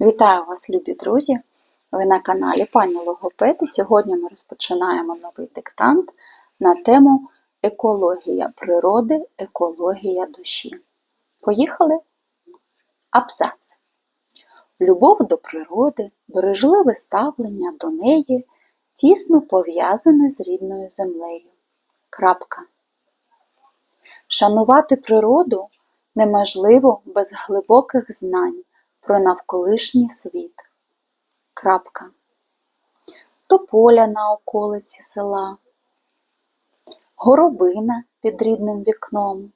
Вітаю вас, любі друзі! Ви на каналі Пані Логопед сьогодні ми розпочинаємо новий диктант на тему екологія природи, екологія душі. Поїхали? Абзац. Любов до природи, бережливе ставлення до неї тісно пов'язане з рідною землею. Крапка. Шанувати природу неможливо без глибоких знань про навколишній світ. Крапка. Тополя на околиці села, горобина під рідним вікном,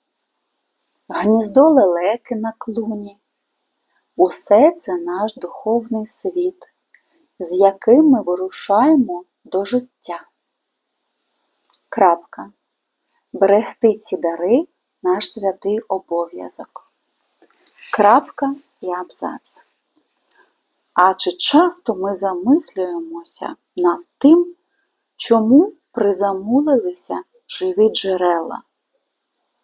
гніздо лелеки на клуні. Усе це наш духовний світ, з яким ми вирушаємо до життя. Крапка. Берегти ці дари наш святий обов'язок. Крапка і абзац. А чи часто ми замислюємося над тим, чому призамулилися живі джерела,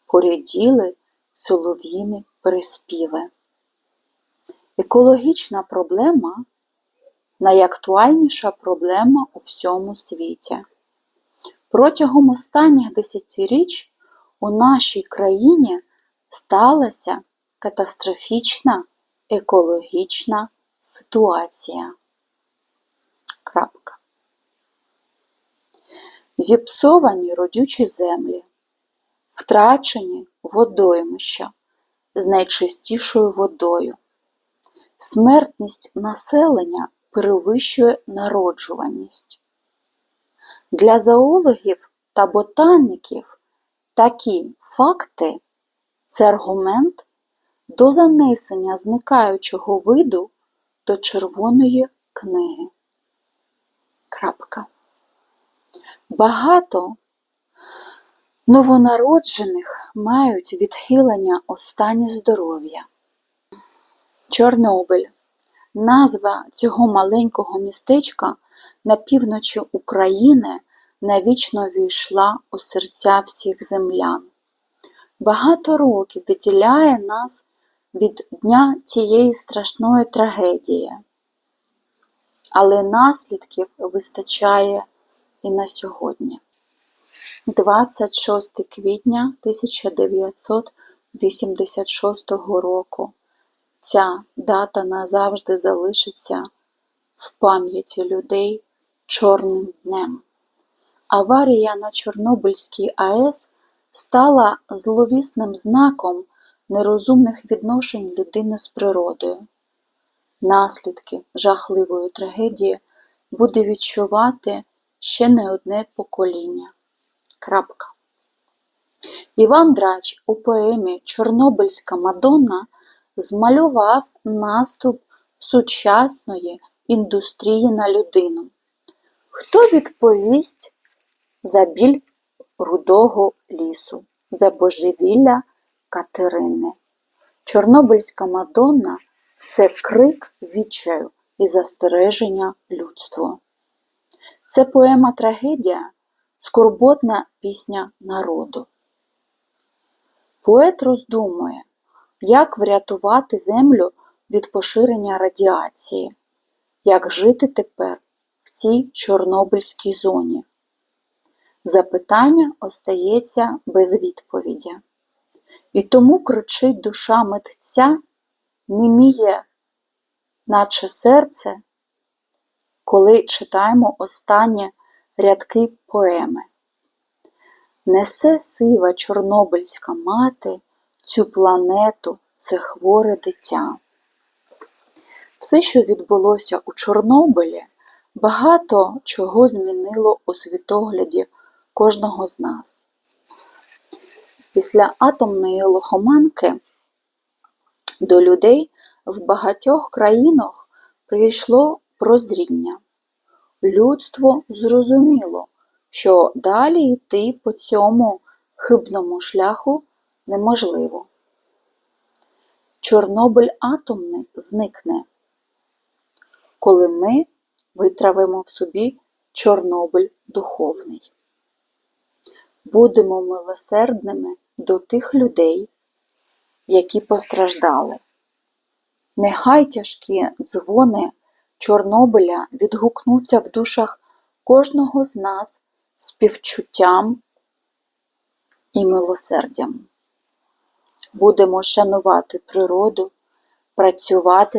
поряділи солов'їни переспіви? Екологічна проблема найактуальніша проблема у всьому світі. Протягом останніх десятиріч у нашій країні сталася катастрофічна екологічна ситуація. Крапка. Зіпсовані родючі землі, втрачені водоймища з найчистішою водою. Смертність населення перевищує народжуваність. Для зоологів та ботаніків такі факти це аргумент до занесення зникаючого виду до Червоної книги. Крапка. Багато новонароджених мають відхилення у стані здоров'я. Чорнобиль назва цього маленького містечка на півночі України навічно війшла у серця всіх землян. Багато років відділяє нас від дня цієї страшної трагедії, але наслідків вистачає і на сьогодні. 26 квітня 1986 року. Ця дата назавжди залишиться в пам'яті людей чорним днем. Аварія на Чорнобильській АЕС стала зловісним знаком нерозумних відношень людини з природою. Наслідки жахливої трагедії буде відчувати ще не одне покоління. Крапка. Іван Драч у поемі Чорнобильська Мадонна змалював наступ сучасної індустрії на людину. Хто відповість за біль рудого лісу, за божевілля Катерини? Чорнобильська Мадонна це крик відчаю і застереження людству. Це поема трагедія, скорботна пісня народу. Поет роздумує, як врятувати землю від поширення радіації, як жити тепер в цій Чорнобильській зоні. Запитання остається без відповіді. І тому кричить душа митця, неміє, наче серце, коли читаємо останні рядки поеми. Несе сива чорнобильська мати цю планету, це хворе дитя. Все, що відбулося у Чорнобилі, багато чого змінило у світогляді кожного з нас. Після атомної лохоманки до людей в багатьох країнах прийшло прозріння. Людство зрозуміло, що далі йти по цьому хибному шляху неможливо. Чорнобиль атомний зникне, коли ми витравимо в собі Чорнобиль духовний. Будемо милосердними до тих людей, які постраждали. Нехай тяжкі дзвони Чорнобиля відгукнуться в душах кожного з нас співчуттям і милосердям. Будемо шанувати природу, працювати